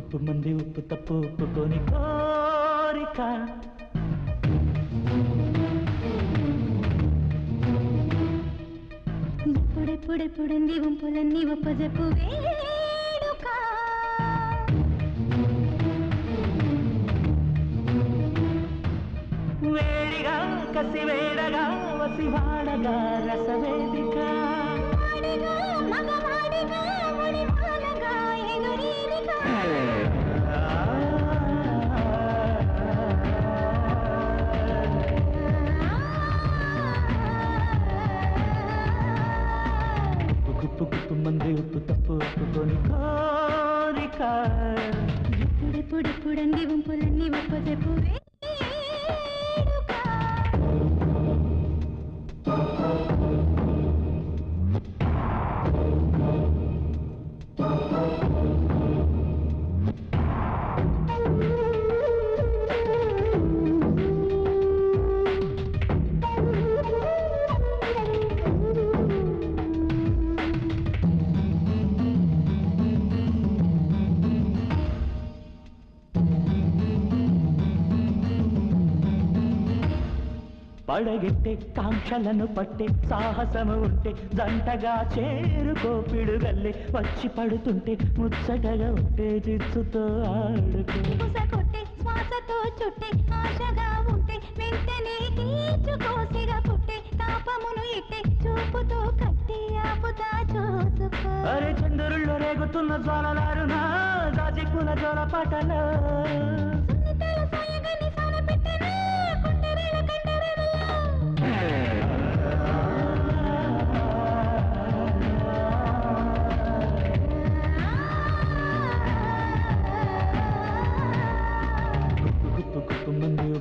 ఉప్పు మంది ఉప్పు తప్పు ఉప్పుకొని కోరిక. ఇప్పుడెప్పుడెప్పుడంది ఉంపులన్నీ ఒప్పజెప్పు వేడుక. వేడిగా కసి వేడగా వసివాడగా రసవేదిక. మగవాడిగా గుప్పు గుప్పు మంది ఉప్పు తప్పు ఒప్పుకొని కోరిక ఎప్పుడెప్పుడెప్పుడంది వంపులన్నీ ఒప్పజెప్పు వేడుక పడగెట్టే కాంక్షలను పట్టే సాహసము ఉంటే జంటగా చేరుకో పిడుగల్లే వచ్చి పడుతుంటే ముచ్చటగా ఉంటే జిత్తుతో ఆడుకో. కొట్టే శ్వాసతో చుట్టే ఆశగా ఉంటే వెంటనే తీర్చుకోసిగా పుట్టే తాపమును ఇట్టే చూపుతో కట్టి ఆపుతా చూసుకో. అరే చంద్రుల్లో రేగుతున్న జ్వాలలారునా జాజిక్కుల జోల పాటలో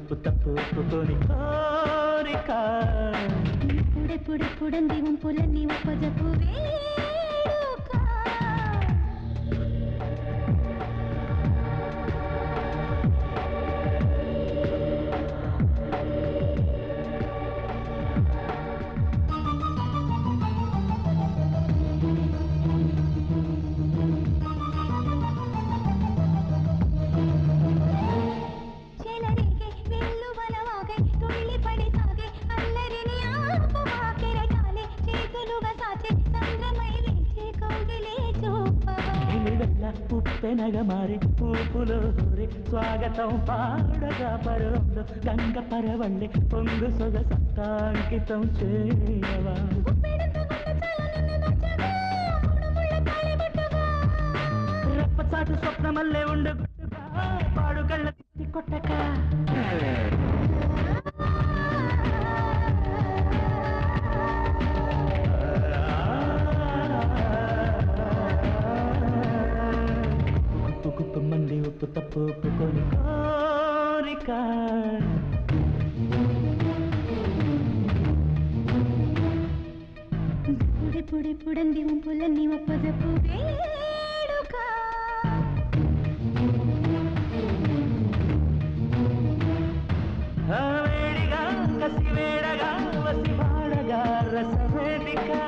మంది ఉప్పు తప్పు ఒప్పుకొని కోరిక ఎప్పుడెప్పుడెప్పుడంది వంపులన్నీ ఒప్పజెప్పు వేడుక చూపవా ఉప్పెనగ మారి ఊపులో ఊరి స్వాగతం పాడగా పరవంలో గంగ పరవళ్ళి పొంగు సొగ సత్తాంకితం చేయవా? ఉప్పెడంత స్వప్నమల్లే ఉండు. పాడు కళ్ళ కొట్టక. గుప్పు గుప్పు మంది ఉప్పు తప్పు ఒప్పుకొని కోరిక ఎప్పుడెప్పుడెప్పుడంది వంపులన్నీ ఒప్పజెప్పు వేడుక. వేడిగా కసి వేడగా వసి వాడగా. మగవాడిగా